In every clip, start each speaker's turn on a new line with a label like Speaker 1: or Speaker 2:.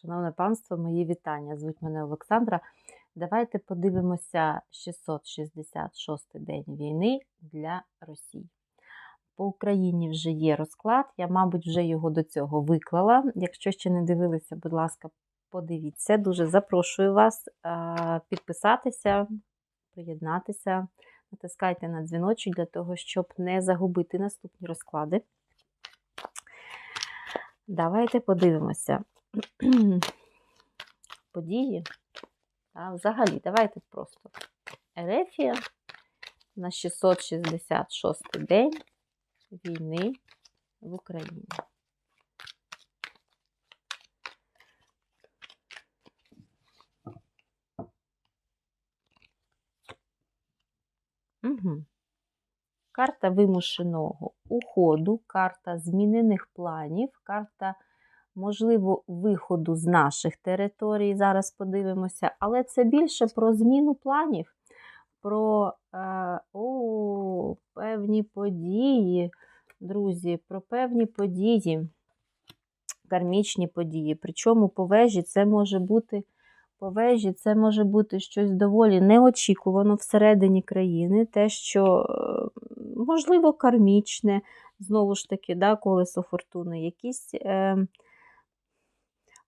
Speaker 1: Шановне панство, мої вітання. Звуть мене Олександра. Давайте подивимося 666 день війни для Росії. По Україні вже є розклад. Я, мабуть, вже його до цього виклала. Якщо ще не дивилися, будь ласка, подивіться. Дуже запрошую вас підписатися, приєднатися, натискайте на дзвіночок для того, щоб не загубити наступні розклади. Давайте подивимося. Події. А, взагалі, давайте просто. Ерефія на 666 день війни в Україні. Угу. Карта вимушеного уходу, карта змінених планів, карта, можливо, виходу з наших територій. Зараз подивимося, але це більше про зміну планів, про е, о, певні події, друзі, про певні події, кармічні події. Причому по вежі це може бути. По вежі це може бути щось доволі неочікувано всередині країни, те, що, можливо, кармічне, знову ж таки, да, колесо фортуни, якісь е,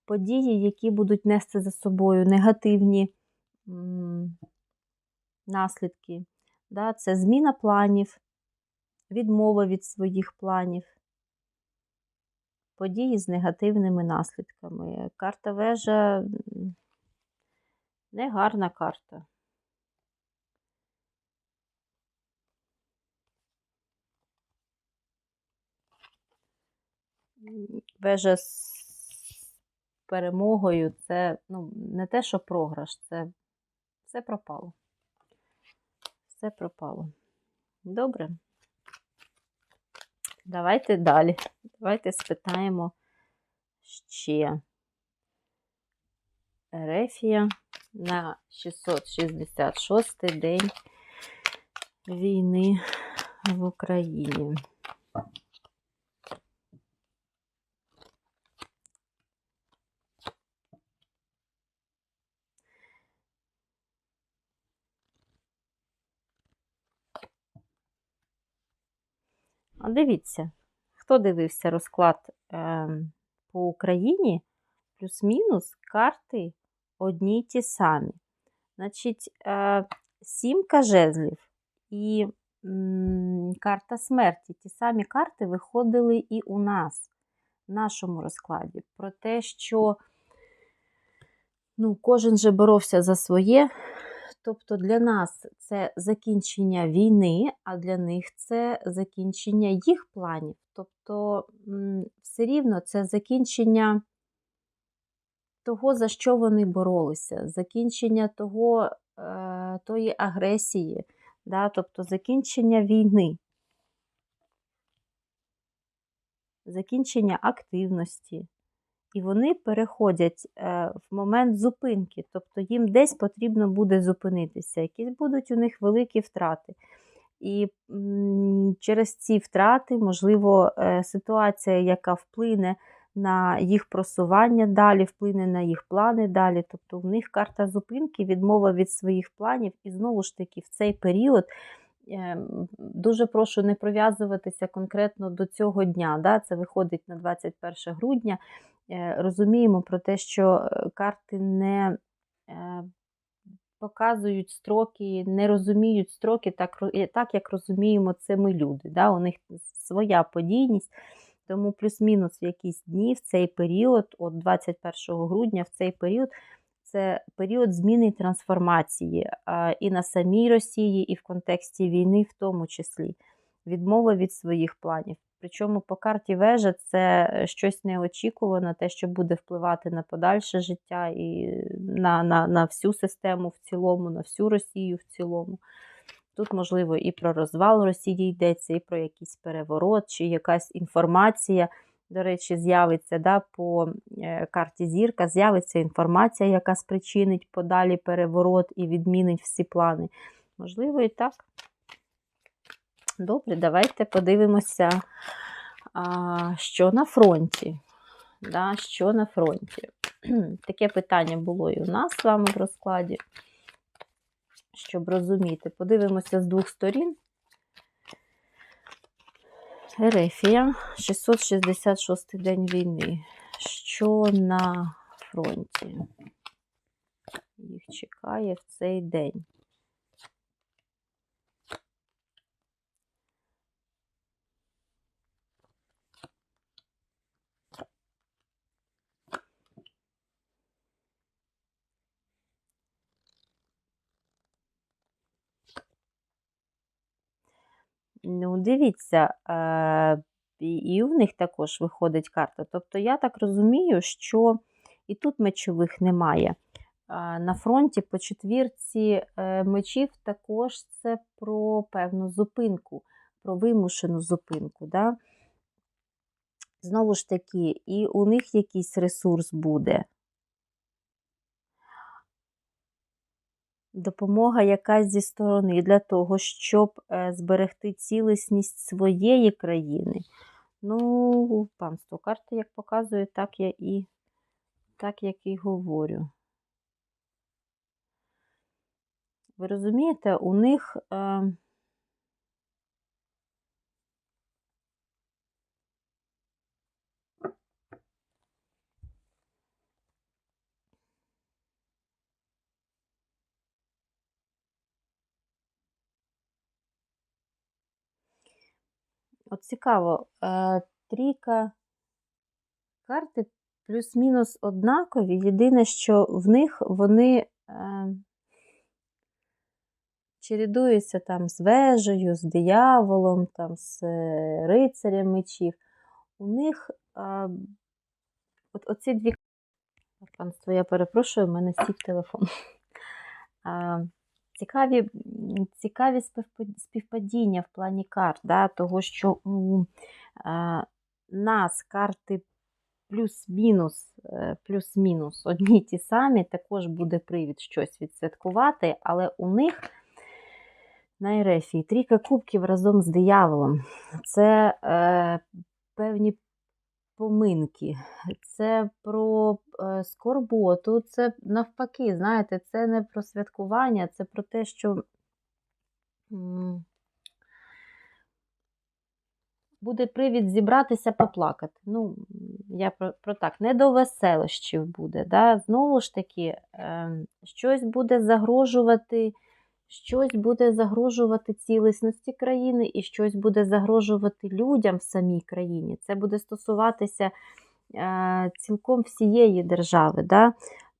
Speaker 1: події, які будуть нести за собою негативні наслідки. Це зміна планів, відмова від своїх планів. Події з негативними наслідками. Карта вежа. Негарна карта. Вежа з перемогою це ну, не те, що програш, це все пропало. Все пропало. Добре. Давайте далі. Давайте спитаємо ще. Ерефія на 666 день війни в Україні. Дивіться, хто дивився розклад е, по Україні, плюс-мінус карти одні й ті самі. Значить, е, сімка жезлів і карта смерті. Ті самі карти виходили і у нас, в нашому розкладі. Про те, що ну, кожен же боровся за своє. Тобто для нас це закінчення війни, а для них це закінчення їх планів. Тобто, все рівно це закінчення того, за що вони боролися, закінчення того, е, тої агресії, да, тобто закінчення війни, закінчення активності. І вони переходять е, в момент зупинки, тобто їм десь потрібно буде зупинитися, якісь будуть у них великі втрати. І через ці втрати, можливо, е, ситуація, яка вплине на їх просування далі, вплине на їх плани далі. Тобто в них карта зупинки, відмова від своїх планів, і знову ж таки в цей період. Ем, дуже прошу не прив'язуватися конкретно до цього дня. Да? Це виходить на 21 грудня. Е, розуміємо про те, що е, карти не е, показують строки, не розуміють строки, так так як розуміємо це ми люди. Да? У них своя подійність. Тому плюс-мінус в якісь дні в цей період, от 21 грудня, в цей період, це період зміни і трансформації і на самій Росії, і в контексті війни, в тому числі, відмова від своїх планів. Причому по карті вежа це щось неочікуване, те, що буде впливати на подальше життя і на, на, на всю систему в цілому, на всю Росію в цілому. Тут, можливо, і про розвал Росії йдеться, і про якийсь переворот, чи якась інформація, до речі, з'явиться да, по е, карті Зірка, з'явиться інформація, яка спричинить подалі переворот і відмінить всі плани. Можливо, і так. Добре, давайте подивимося, що на фронті. Да, Що на фронті. Таке питання було і у нас з вами в розкладі, щоб розуміти. Подивимося з двох сторін. Ерефія, 666 день війни. Що на фронті їх чекає в цей день? Ну, дивіться, е, і, у них також виходить карта. Тобто, я так розумію, що і тут мечових немає. На фронті по четвірці е, мечів також це про певну зупинку, про вимушену зупинку. Да? Знову ж таки, і у них якийсь ресурс буде. Допомога якась зі сторони для того, щоб е, зберегти цілісність своєї країни. Ну, панство, карта, як показує, так я і так, як і говорю. Ви розумієте, у них. Е, От цікаво, е, трійка карти плюс-мінус однакові. Єдине, що в них вони е, чередуються там з вежею, з дияволом, там, з е, рицарем мечів. У них от, оці дві панство, я перепрошую, в мене сів телефон. Цікаві цікаві співпадіння в плані карт, да, того, що у нас карти плюс-мінус, е, плюс-мінус одні ті самі, також буде привід щось відсвяткувати, але у них на Ерефії трійка кубків разом з дияволом. Це е, певні поминки, це про е, скорботу, це навпаки, знаєте, це не про святкування, це про те, що буде привід зібратися поплакати. Ну, я про про так, не до веселощів буде. Да? Знову ж таки, е, щось буде загрожувати щось буде загрожувати цілісності країни і щось буде загрожувати людям в самій країні. Це буде стосуватися е, цілком всієї держави. Да?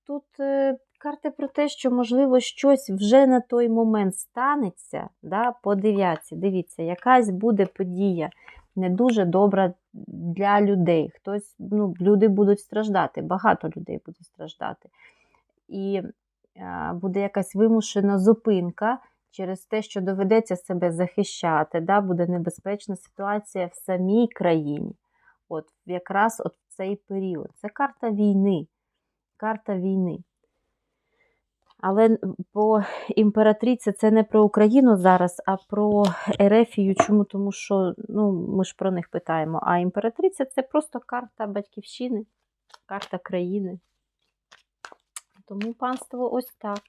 Speaker 1: Тут е, карти про те, що, можливо, щось вже на той момент станеться. да? По дев'ятці, дивіться, якась буде подія. Не дуже добра для людей. Хтось, ну, Люди будуть страждати, багато людей буде страждати. І буде якась вимушена зупинка через те, що доведеться себе захищати, да, буде небезпечна ситуація в самій країні. От Якраз от в цей період. Це карта війни. Карта війни. Але по імператриці це не про Україну зараз, а про Ерефію. Чому? Тому що ну, ми ж про них питаємо. А імператриця це просто карта батьківщини, карта країни. Тому панство ось так.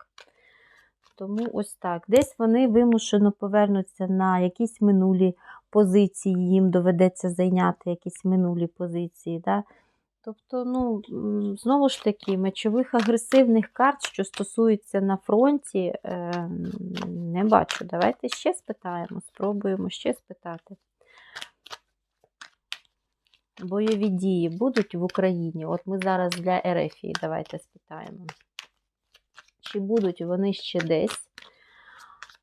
Speaker 1: Тому ось так. Десь вони вимушено повернуться на якісь минулі позиції, їм доведеться зайняти якісь минулі позиції. Да? Тобто, ну, знову ж таки, мечових агресивних карт, що стосуються на фронті, е, не бачу. Давайте ще спитаємо, спробуємо ще спитати. Бойові дії будуть в Україні? От ми зараз для Ерефії давайте спитаємо чи будуть вони ще десь.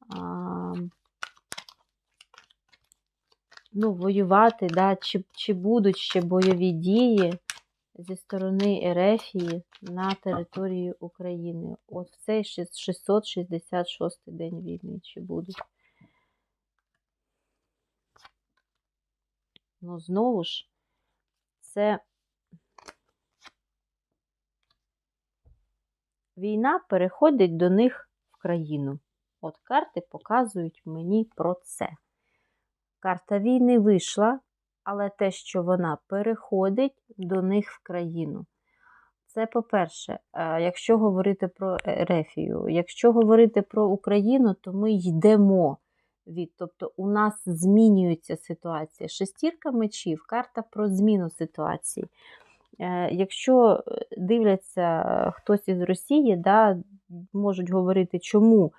Speaker 1: А, ну, Воювати, да, чи, чи будуть ще бойові дії зі сторони Ерефії на території України. От в цей 666 день війни, чи будуть. Ну, знову ж, це Війна переходить до них в країну. От карти показують мені про це. Карта війни вийшла, але те, що вона переходить до них в країну. Це по-перше, е, якщо говорити про Ерефію. Якщо говорити про Україну, то ми йдемо від. Тобто у нас змінюється ситуація. Шестірка мечів, карта про зміну ситуації. Е, Якщо дивляться хтось із Росії, да, можуть говорити, чому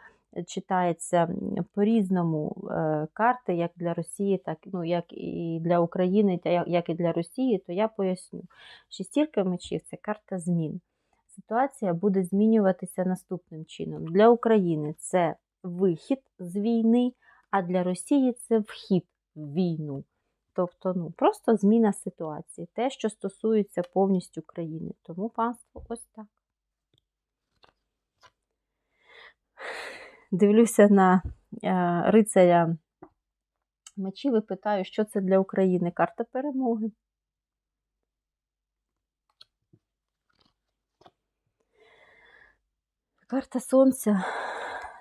Speaker 1: читається по-різному е, карти, як для Росії, так ну, як і для України, як і для Росії, то я поясню. Шестірка мечів це карта змін. Ситуація буде змінюватися наступним чином. Для України це вихід з війни, а для Росії це вхід в війну. Тобто, ну, просто зміна ситуації, те, що стосується повністю країни. Тому панство ось так. Дивлюся на е, рицаря мечів і питаю, що це для України карта перемоги. Карта Сонця.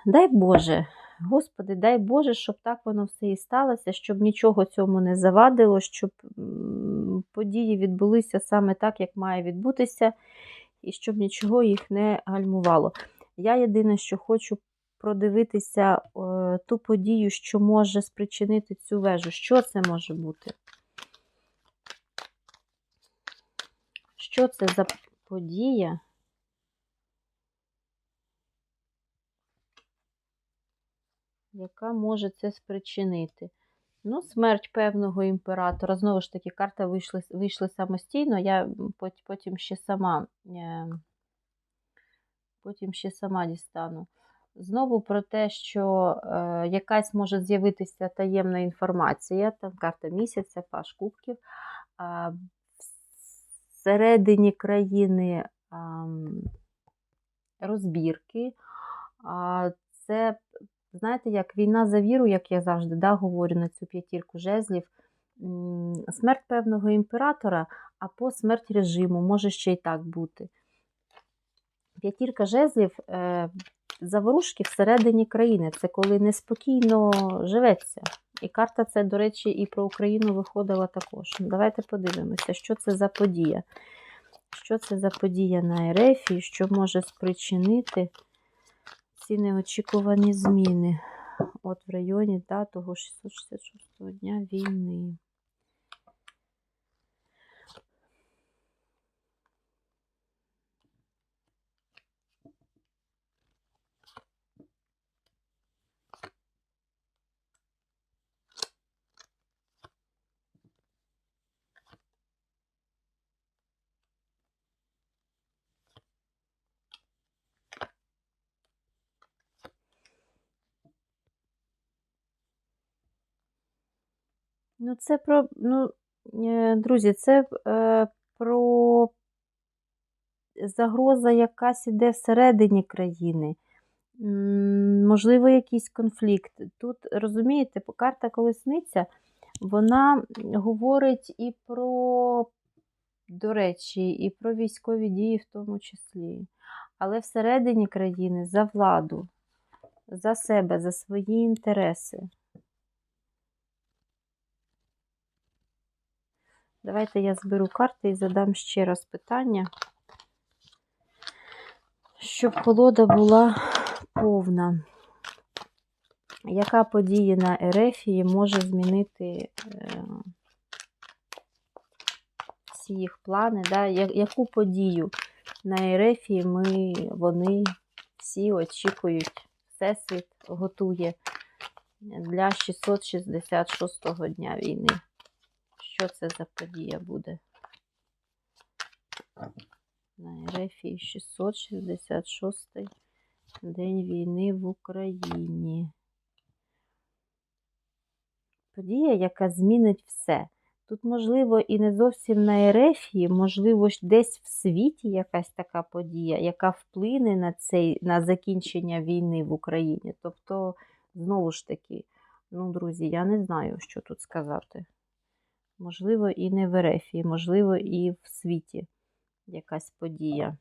Speaker 1: Дай Боже, Господи, дай Боже, щоб так воно все і сталося, щоб нічого цьому не завадило, щоб події відбулися саме так, як має відбутися, і щоб нічого їх не гальмувало. Я єдине, що хочу продивитися е, ту подію, що може спричинити цю вежу. Що це може бути? Що це за подія? Яка може це спричинити? Ну, смерть певного імператора. Знову ж таки, карта вийшли вийшли самостійно, я потім ще сама е, потім ще сама дістану. Знову про те, що е, якась може з'явитися таємна інформація, там карта місяця, паш кубків. А, всередині країни а, розбірки. А, це, знаєте, як війна за віру, як я завжди да, говорю на цю п'ятірку жезлів. Смерть певного імператора, або смерть режиму, може ще й так бути. П'ятірка жезлів е, заворушки всередині країни. Це коли неспокійно живеться. І карта це, до речі, і про Україну виходила також. Давайте подивимося, що це за подія. Що це за подія на РФ і що може спричинити ці неочікувані зміни от в районі да, того 666 дня війни. Ну, це про, ну, е, друзі, це е, про загроза якась іде всередині країни. Можливо, якийсь конфлікт. Тут, розумієте, карта колесниця, вона говорить і про, до речі, і про військові дії в тому числі. Але всередині країни за владу, за себе, за свої інтереси. Давайте я зберу карти і задам ще раз питання, щоб колода була повна. Яка подія на Ерефії може змінити е, всі їх плани? Да? Яку подію на Ерефії ми, вони всі очікують, Всесвіт готує для 666 го дня війни? Що це за подія буде? На Ерефії 666 день війни в Україні. Подія, яка змінить все. Тут, можливо, і не зовсім на Ерефії, можливо, десь в світі якась така подія, яка вплине на цей, на закінчення війни в Україні. Тобто, знову ж таки, ну, друзі, я не знаю, що тут сказати. Можливо, і не в Ерефії, можливо, і в світі якась подія.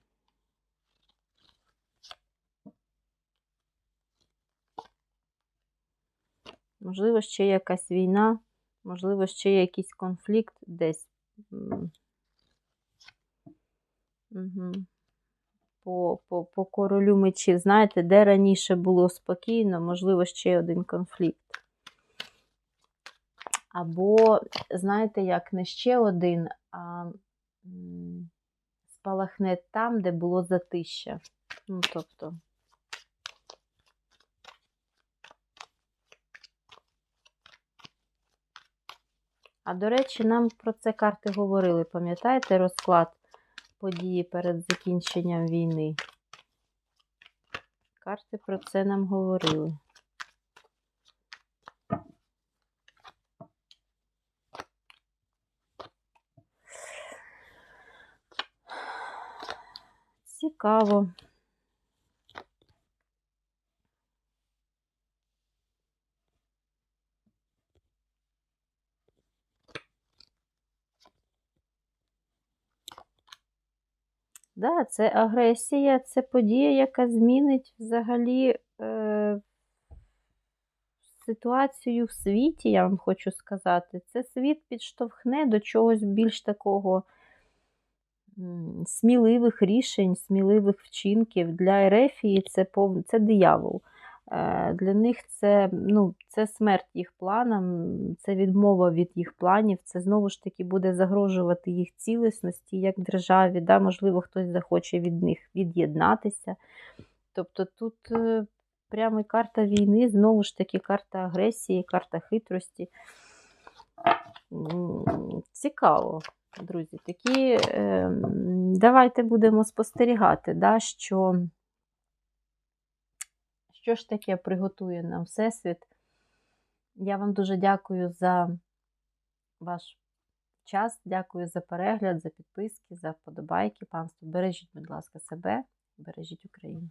Speaker 1: Можливо, ще якась війна, можливо, ще якийсь конфлікт десь. По, по, по королю мечів. Знаєте, де раніше було спокійно, можливо, ще один конфлікт. Або, знаєте, як не ще один, а спалахне там, де було затища. Ну, тобто. А до речі, нам про це карти говорили. Пам'ятаєте розклад події перед закінченням війни? Карти про це нам говорили. Цікаво. Да, це агресія, це подія, яка змінить взагалі е, ситуацію в світі, я вам хочу сказати. Це світ підштовхне до чогось більш такого сміливих рішень, сміливих вчинків. Для Ерефії це, пов... це диявол. Е, Для них це, ну, це смерть їх планам, це відмова від їх планів, це знову ж таки буде загрожувати їх цілісності як державі. Да? Можливо, хтось захоче від них від'єднатися. Тобто тут е, прямо карта війни, знову ж таки, карта агресії, карта хитрості. Цікаво, друзі. Такі, е, давайте будемо спостерігати, да, що. Що ж таке приготує нам Всесвіт? Я вам дуже дякую за ваш час, дякую за перегляд, за підписки, за вподобайки. Панство, бережіть, будь ласка, себе, бережіть Україну.